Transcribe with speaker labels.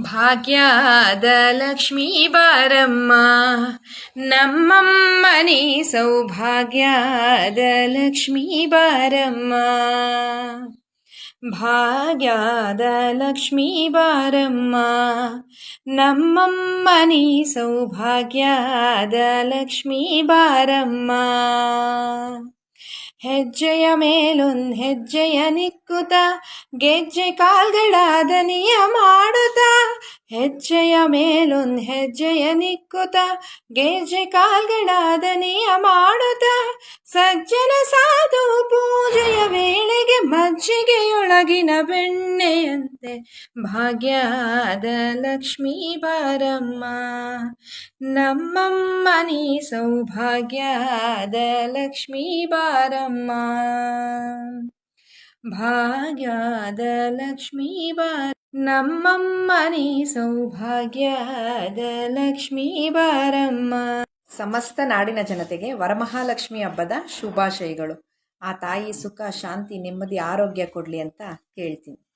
Speaker 1: ಭಾಗ್ಯದ ಲಕ್ಷ್ಮೀ ಬಾರಮ್ಮ ನಮ್ಮಮ್ಮನಿ ಸೌಭಾಗ್ಯದ ಲಕ್ಷ್ಮೀ ಬಾರಮ್ಮ ಭಾಗ್ಯದ ಲಕ್ಷ್ಮೀ ಬಾರಮ್ಮ ನಮ್ಮಮ್ಮನಿ ಸೌಭಾಗ್ಯದ ಲಕ್ಷ್ಮೀ ಬಾರಮ್ಮ ಹೆಜ್ಜೆಯ ಮೇಲೊಂದು ಹೆಜ್ಜೆಯ ನಿಕ್ಕುತ, ಗೆಜ್ಜೆ ಕಾಲ್ಗಳ ದನಿಯ ಹೆಜ್ಜೆಯ ಮೇಲೊಂದ್ ಹೆಜ್ಜೆಯ ನಿಕ್ಕುತ, ಗೆಜ್ಜೆ ಕಾಲ್ಗಳಾದ ನಿಯ ಮಾಡುತ್ತ ಸಜ್ಜನ ಸಾಧು ಪೂಜೆಯ ವೇಳೆಗೆ ಮಜ್ಜಿಗೆಯೊಳಗಿನ ಬೆಣ್ಣೆಯಂತೆ, ಭಾಗ್ಯದ ಲಕ್ಷ್ಮೀ ಬಾರಮ್ಮ. ನಮ್ಮಮ್ಮನಿ ಸೌಭಾಗ್ಯದ ಲಕ್ಷ್ಮೀ ಬಾರಮ್ಮ. ಭಾಗ್ಯದ ಲಕ್ಷ್ಮೀ ಬಾರ ನಮ್ಮಮ್ಮನಿ ಸೌಭಾಗ್ಯದ ಲಕ್ಷ್ಮೀ ಬಾರಮ್ಮ.
Speaker 2: ಸಮಸ್ತ ನಾಡಿನ ಜನತೆಗೆ ವರಮಹಾಲಕ್ಷ್ಮಿ ಹಬ್ಬದ ಶುಭಾಶಯಗಳು. ಆ ತಾಯಿ ಸುಖ, ಶಾಂತಿ, ನೆಮ್ಮದಿ, ಆರೋಗ್ಯ ಕೊಡಲಿ ಅಂತ ಕೇಳ್ತೀನಿ.